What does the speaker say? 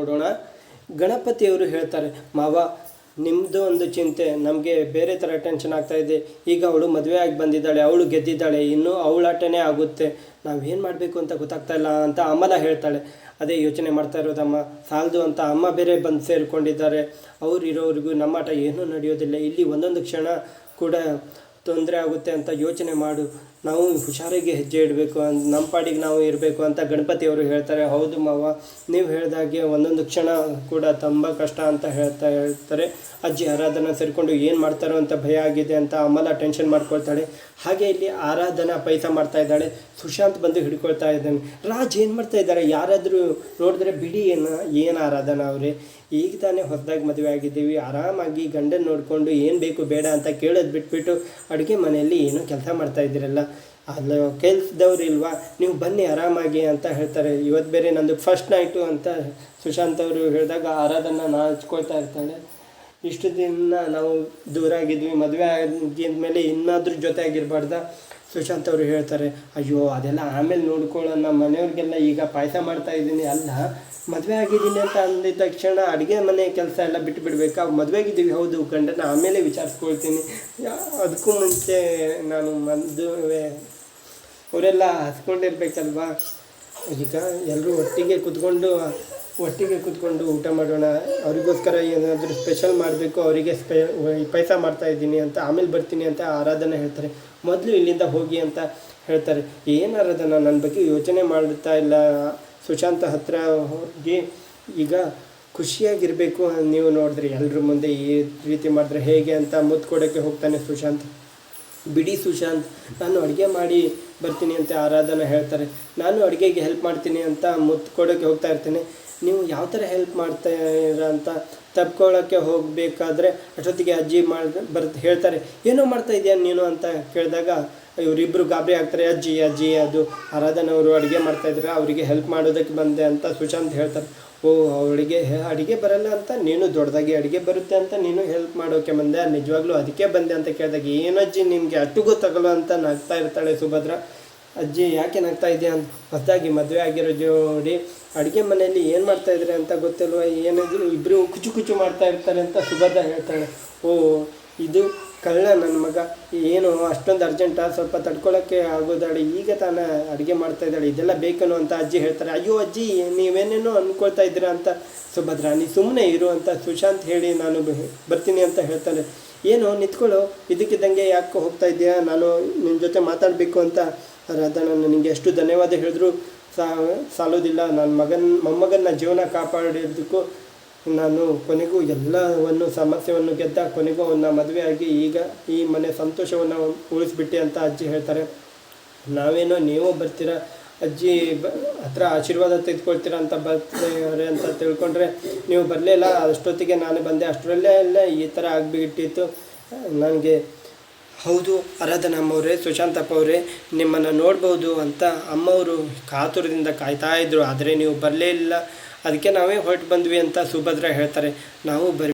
ನೋಡೋಣ. ಗಣಪತಿಯವರು ಹೇಳ್ತಾರೆ, ಮಾವ ನಿಮ್ಮದು ಒಂದು ಚಿಂತೆ, ನಮಗೆ ಬೇರೆ ಥರ ಟೆನ್ಷನ್ ಆಗ್ತಾಯಿದೆ ಈಗ ಅವಳು ಮದುವೆ ಆಗಿ ಬಂದಿದ್ದಾಳೆ, ಅವಳು ಗೆದ್ದಿದ್ದಾಳೆ, ಇನ್ನೂ ಅವಳಾಟನೇ ಆಗುತ್ತೆ. ನಾವು ಏನು ಮಾಡಬೇಕು ಅಂತ ಗೊತ್ತಾಗ್ತಾ ಇಲ್ಲ ಅಂತ ಅಮ್ಮನ ಹೇಳ್ತಾಳೆ. ಅದೇ ಯೋಚನೆ ಮಾಡ್ತಾ ಇರೋದಮ್ಮ, ಸಾಲದು ಅಂತ ಅಮ್ಮ ಬೇರೆ ಬಂದು ಸೇರಿಕೊಂಡಿದ್ದಾರೆ. ಅವ್ರು ಇರೋವರೆಗೂ ನಮ್ಮ ಆಟ ಏನೂ ನಡೆಯೋದಿಲ್ಲ. ಇಲ್ಲಿ ಒಂದೊಂದು ಕ್ಷಣ ಕೂಡ ತೊಂದರೆ ಆಗುತ್ತೆ ಅಂತ ಯೋಚನೆ ಮಾಡು. ನಾವು ಹುಷಾರಾಗಿ ಹೆಜ್ಜೆ ಇಡಬೇಕು ಅಂತ ನಮ್ಮ ಪಾಡಿಗೆ ನಾವು ಇರಬೇಕು ಅಂತ ಗಣಪತಿಯವರು ಹೇಳ್ತಾರೆ. ಹೌದು ಮಾವ, ನೀವು ಹೇಳಿದಾಗೆ ಒಂದೊಂದು ಕ್ಷಣ ಕೂಡ ತುಂಬ ಕಷ್ಟ ಅಂತ ಹೇಳ್ತಾ ಹೇಳ್ತಾರೆ. ಅಜ್ಜಿ ಆರಾಧನಾ ಸೇರಿಕೊಂಡು ಏನು ಮಾಡ್ತಾರೋ ಅಂತ ಭಯ ಆಗಿದೆ ಅಂತ ಅಮ್ಮಲ ಟೆನ್ಷನ್ ಮಾಡ್ಕೊಳ್ತಾಳೆ. ಹಾಗೆ ಇಲ್ಲಿ ಆರಾಧನಾ ಪೈಸ ಮಾಡ್ತಾ ಇದ್ದಾಳೆ. ಸುಶಾಂತ್ ಬಂದು ಹಿಡ್ಕೊಳ್ತಾ ಇದ್ದಾನೆ. ರಾಜ್ ಏನು ಮಾಡ್ತಾ ಇದ್ದಾರೆ? ಯಾರಾದರೂ ನೋಡಿದ್ರೆ ಬಿಡಿ ಏನು ಏನು ಆರಾಧನಾ ಅವರೇ? ಈಗ ತಾನೇ ಹೊಸದಾಗಿ ಮದುವೆ ಆಗಿದ್ದೀವಿ. ಆರಾಮಾಗಿ ಗಂಡನ ನೋಡಿಕೊಂಡು ಏನು ಬೇಕು ಬೇಡ ಅಂತ ಕೇಳೋದು ಬಿಟ್ಬಿಟ್ಟು ಅಡುಗೆ ಮನೆಯಲ್ಲಿ ಏನೋ ಕೆಲಸ ಮಾಡ್ತಾ ಇದ್ದೀರಲ್ಲ. ಅಲ್ಲಿ ಕೆಲ್ಸದವ್ರು ಇಲ್ವಾ? ನೀವು ಬನ್ನಿ ಆರಾಮಾಗಿ ಅಂತ ಹೇಳ್ತಾರೆ. ಇವತ್ತು ಬೇರೆ ನಂದು ಫಸ್ಟ್ ನೈಟು ಅಂತ ಸುಶಾಂತ್ ಅವರು ಹೇಳಿದಾಗ ಆರಾಧನ ನಾಚ್ಕೊಳ್ತಾ ಇರ್ತಾಳೆ ಇಷ್ಟು ದಿನ ನಾವು ದೂರ ಆಗಿದ್ವಿ. ಮದುವೆ ಆಗಿದ್ಮೇಲೆ ಇನ್ನಾದ್ರೂ ಜೊತೆ ಆಗಿರಬಾರ್ದ ಸುಶಾಂತ್ ಅವರು ಹೇಳ್ತಾರೆ, ಅಯ್ಯೋ, ಅದೆಲ್ಲ ಆಮೇಲೆ ನೋಡ್ಕೊಳ್ಳೋಣ ಮನೆಯವ್ರಿಗೆಲ್ಲ ಈಗ ಪಾಯಸ ಮಾಡ್ತಾ ಇದ್ದೀನಿ. ಅಲ್ಲ, ಮದುವೆ ಆಗಿದ್ದೀನಿ ಅಂತ ಅಂದಿದ್ದ ತಕ್ಷಣ ಅಡುಗೆ ಮನೆ ಕೆಲಸ ಎಲ್ಲ ಬಿಟ್ಟು ಬಿಡಬೇಕಾ ಮದುವೆ ಆಗಿದ್ದೀವಿ, ಹೌದು, ಗಂಡನ ಆಮೇಲೆ ವಿಚಾರಿಸ್ಕೊಳ್ತೀನಿ. ಅದಕ್ಕೂ ಮುಂಚೆ ನಾನು ಮದುವೆ, ಅವರೆಲ್ಲ ಹಸ್ಕೊಂಡಿರ್ಬೇಕಲ್ವಾ? ಈಗ ಎಲ್ಲರೂ ಒಟ್ಟಿಗೆ ಕೂತ್ಕೊಂಡು ಒಟ್ಟಿಗೆ ಕೂತ್ಕೊಂಡು ಊಟ ಮಾಡೋಣ, ಅವರಿಗೋಸ್ಕರ ಏನಾದರೂ ಸ್ಪೆಷಲ್ ಮಾಡಬೇಕು, ಅವರಿಗೆ ಸ್ಪೆ ಪೈಸ ಮಾಡ್ತಾ ಇದ್ದೀನಿ ಅಂತ ಆಮೇಲೆ ಬರ್ತೀನಿ ಅಂತ ಆರಾಧನೆ ಹೇಳ್ತಾರೆ. ಮೊದಲು ಇಲ್ಲಿಂದ ಹೋಗಿ ಅಂತ ಹೇಳ್ತಾರೆ. ಏನು ಆರಾಧನ ನನ್ನ ಬಗ್ಗೆ ಯೋಚನೆ ಮಾಡ್ತಾ ಇಲ್ಲ. ಸುಶಾಂತ ಹತ್ರ ಹೋಗಿ ಈಗ ಖುಷಿಯಾಗಿರಬೇಕು ನೀವು ನೋಡಿದ್ರಿ ಎಲ್ಲರ ಮುಂದೆ ಈ ರೀತಿ ಮಾಡಿದ್ರೆ ಹೇಗೆ ಅಂತ ಮುತ್ತು ಕೊಡೋಕ್ಕೆ ಹೋಗ್ತಾನೆ ಸುಶಾಂತ್. ಬಿಡಿ ಸುಶಾಂತ್, ನಾನು ಅಡುಗೆ ಮಾಡಿ ಬರ್ತೀನಿ ಅಂತ ಆರಾಧನೆ ಹೇಳ್ತಾರೆ. ನಾನು ಅಡುಗೆಗೆ ಹೆಲ್ಪ್ ಮಾಡ್ತೀನಿ ಅಂತ ಮುತ್ತು ಕೊಡೋಕ್ಕೆ ಹೋಗ್ತಾ ಇರ್ತೀನಿ. ನೀವು ಯಾವ ಥರ ಹೆಲ್ಪ್ ಮಾಡ್ತೀರ ಅಂತ ತಪ್ಕೊಳ್ಳೋಕ್ಕೆ ಹೋಗಬೇಕಾದ್ರೆ ಅಷ್ಟೊತ್ತಿಗೆ ಅಜ್ಜಿ ಮಾಡಿ ಬರ್ತ ಹೇಳ್ತಾರೆ, ಏನೋ ಮಾಡ್ತಾ ಇದೆಯಾ ನೀನು? ಅಂತ ಕೇಳಿದಾಗ ಇವರಿಬ್ಬರು ಗಾಬರಿ ಆಗ್ತಾರೆ, ಅಜ್ಜಿ ಅಜ್ಜಿ, ಅದು ಆರಾಧನವರು ಅಡುಗೆ ಮಾಡ್ತಾಯಿದ್ರೆ ಅವರಿಗೆ ಹೆಲ್ಪ್ ಮಾಡೋದಕ್ಕೆ ಬಂದೆ ಅಂತ ಸುಶಾಂತ್ ಹೇಳ್ತಾರೆ, ಓ, ಅವಳಿಗೆ ಅಡುಗೆ ಬರಲ್ಲ ಅಂತ, ನೀನು ದೊಡ್ಡದಾಗಿ ಅಡುಗೆ ಬರುತ್ತೆ ಅಂತ ನೀನು ಹೆಲ್ಪ್ ಮಾಡೋಕೆ ಬಂದೆ, ನಿಜವಾಗ್ಲೂ ಅದಕ್ಕೆ ಬಂದೆ ಅಂತ ಕೇಳಿದಾಗ ಏನಜ್ಜಿ ನಿಮಗೆ ಅಟ್ಟುಗೂ ತಗೊಳ್ಳೋ ಅಂತ ನಗ್ತಾ ಇರ್ತಾಳೆ ಸುಭದ್ರ? ಅಜ್ಜಿ, ಯಾಕೆ ನಗ್ತಾ ಇದೆಯಾ ಅಂತ ಹೊಸದಾಗಿ ಮದುವೆ ಆಗಿರೋ ಜೋಡಿ ಅಡುಗೆ ಮನೆಯಲ್ಲಿ ಏನು ಮಾಡ್ತಾ ಇದ್ರೆ ಅಂತ ಗೊತ್ತಿಲ್ವ? ಏನಿದ್ರು ಇಬ್ಬರು ಕುಚು ಕುಚು ಮಾಡ್ತಾ ಇರ್ತಾರೆ ಅಂತ ಸುಭದ್ರ ಹೇಳ್ತಾಳೆ. ಓ, ಇದು ಕಳ್ಳ ನನ್ನ ಮಗ. ಏನು, ಅಷ್ಟೊಂದು ಅರ್ಜೆಂಟಾ ಸ್ವಲ್ಪ ತಡ್ಕೊಳ್ಳೋಕ್ಕೆ ಆಗೋದಾಳೆ. ಈಗ ತಾನೇ ಅಡುಗೆ ಮಾಡ್ತಾ ಇದ್ದಾಳೆ. ಇದೆಲ್ಲ ಬೇಕೇನು ಅಂತ ಅಜ್ಜಿ ಹೇಳ್ತಾರೆ. ಅಯ್ಯೋ ಅಜ್ಜಿ, ನೀವೇನೇನೋ ಅಂದ್ಕೊಳ್ತಾ ಇದ್ದೀರಾ ಅಂತ ಸುಭದ್ರ. ನೀ ಸುಮ್ಮನೆ ಇರು ಅಂತ ಸುಶಾಂತ್ ಹೇಳಿ ನಾನು ಬರ್ತೀನಿ ಅಂತ ಹೇಳ್ತಾನೆ. ಏನು, ನಿಂತ್ಕೊಳ್ಳು. ಇದಕ್ಕಿದ್ದಂಗೆ ಯಾಕೆ ಹೋಗ್ತಾ ಇದೆಯಾ ನಾನು ನಿನ್ನ ಜೊತೆ ಮಾತಾಡಬೇಕು ಅಂತ ರಾಧನ ನನಗೆ ಎಷ್ಟು ಧನ್ಯವಾದ ಹೇಳಿದ್ರು. ಸಾ ಸಾಲೋದಿಲ್ಲ ನನ್ನ ಮಗನ ಮೊಮ್ಮಗನ ಜೀವನ ಕಾಪಾಡಿದ್ದಕ್ಕೂ ನಾನು ಕೊನೆಗೂ ಎಲ್ಲವನ್ನು ಸಮಸ್ಯೆಯನ್ನು ಗೆದ್ದ ಕೊನೆಗೂ ಅವನ್ನ ಮದುವೆ ಆಗಿ ಈಗ ಈ ಮನೆ ಸಂತೋಷವನ್ನು ಉಳಿಸ್ಬಿಟ್ಟೆ ಅಂತ ಅಜ್ಜಿ ಹೇಳ್ತಾರೆ. ನಾವೇನೋ, ನೀವು ಬರ್ತೀರಾ? ಅಜ್ಜಿ, ಬ, ಹತ್ರ ಆಶೀರ್ವಾದ ತೆಗೆದುಕೊಳ್ತೀರಾ ಅಂತ ಬರ್ತಾರೆ ಅಂತ ತಿಳ್ಕೊಂಡ್ರೆ ನೀವು ಬರಲಿಲ್ಲ ಅಷ್ಟೊತ್ತಿಗೆ ನಾನು ಬಂದೆ. ಅಷ್ಟರಲ್ಲೇ ಅಲ್ಲೇ ಈ ಥರ ಆಗಿಬಿಟ್ಟಿತ್ತು. ನನಗೆ ಹೌದು, ಆರಾಧನಾ ಅಮ್ಮವರೇ ಸುಶಾಂತಪ್ಪ ಅವರೇ ನಿಮ್ಮನ್ನು ನೋಡ್ಬೋದು ಅಂತ ಅಮ್ಮವರು ಕಾತುರದಿಂದ ಕಾಯ್ತಾ ಇದ್ದರು ಆದರೆ ನೀವು ಬರಲೇ ಇಲ್ಲ. ಅದಕ್ಕೆ ನಾವೇ ಹೊರಟು ಬಂದ್ವಿ ಅಂತ ಸುಭದ್ರ ಹೇಳ್ತಾರೆ. ನಾವು ಬರ್